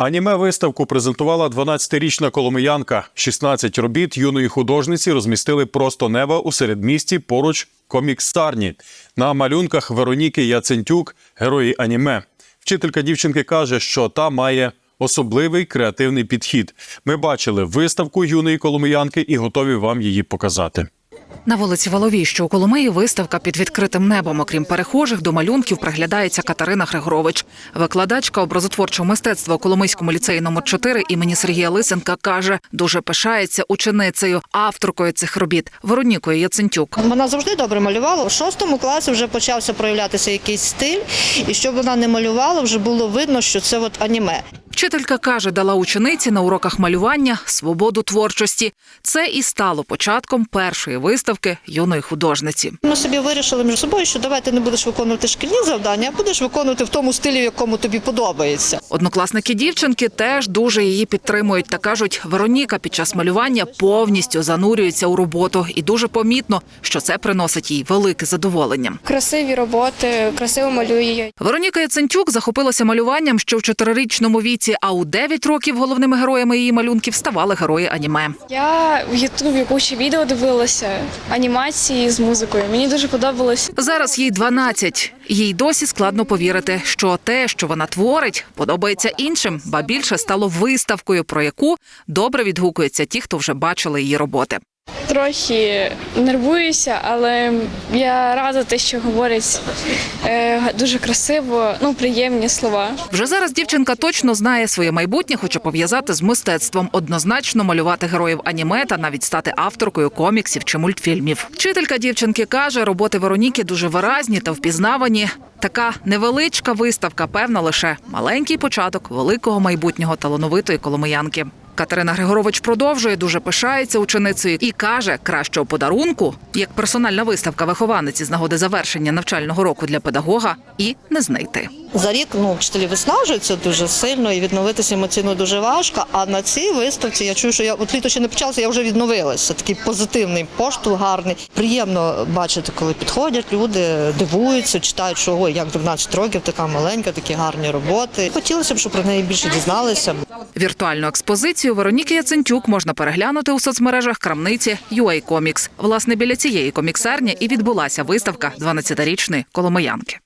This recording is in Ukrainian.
Аніме виставку презентувала 12-річна коломиянка. 16 робіт юної художниці розмістили просто неба у середмісті поруч коміксарні. На малюнках Вероніки Яцентюк герої аніме. Вчителька дівчинки каже, що та має особливий креативний підхід. Ми бачили виставку юної коломиянки і готові вам її показати. На вулиці Воловій, що у Коломиї, виставка під відкритим небом. Окрім перехожих, до малюнків приглядається Катерина Григорович. Викладачка образотворчого мистецтва у Коломийському ліцеї номер 4 імені Сергія Лисенка каже, дуже пишається ученицею, авторкою цих робіт Веронікою Яцентюк. Вона завжди добре малювала. У шостому класі вже почався проявлятися якийсь стиль, і щоб вона не малювала, вже було видно, що це от аніме. Вчителька каже, дала учениці на уроках малювання свободу творчості. Це і стало початком першої виставки юної художниці. Ми собі вирішили між собою, що давай ти не будеш виконувати шкільні завдання, а будеш виконувати в тому стилі, в якому тобі подобається. Однокласники дівчинки теж дуже її підтримують та кажуть, Вероніка під час малювання повністю занурюється у роботу, і дуже помітно, що це приносить їй велике задоволення. красиві роботи, красиво малює. Вероніка Яценчук захопилася малюванням ще в чотирирічному віці, а у 9 років головними героями її малюнків ставали герої аніме. Я в Ютубі кучу відео дивилася, анімації з музикою. Мені дуже подобалось. Зараз їй 12. Їй досі складно повірити, що те, що вона творить, подобається іншим, ба більше стало виставкою, про яку добре відгукуються ті, хто вже бачили її роботи. Трохи нервуюся, але я рада те, що говорять е, дуже красиво, ну приємні слова. Вже зараз дівчинка точно знає своє майбутнє, хоче пов'язати з мистецтвом, однозначно малювати героїв аніме та навіть стати авторкою коміксів чи мультфільмів. Вчителька дівчинки каже, роботи Вероніки дуже виразні та впізнавані. Така невеличка виставка, певна лише маленький початок великого майбутнього талановитої коломиянки. Катерина Григорович продовжує дуже пишається ученицею і каже, кращого подарунку, як персональна виставка вихованиці з нагоди завершення навчального року для педагога, і не знайти. За рік ну, вчителі виснажуються дуже сильно і відновитися емоційно дуже важко. А на цій виставці я чую, що я от літо ще не почалося, я вже відновилася. Такий позитивний поштовх гарний. Приємно бачити, коли підходять люди, дивуються, читають, що ой, як 12 років, така маленька, такі гарні роботи. Хотілося б, щоб про неї більше дізналися. Віртуальну експозицію Вероніки Яцентюк можна переглянути у соцмережах крамниці UA Comics. Власне, біля цієї коміксарні і відбулася виставка 12-річної коломиянки.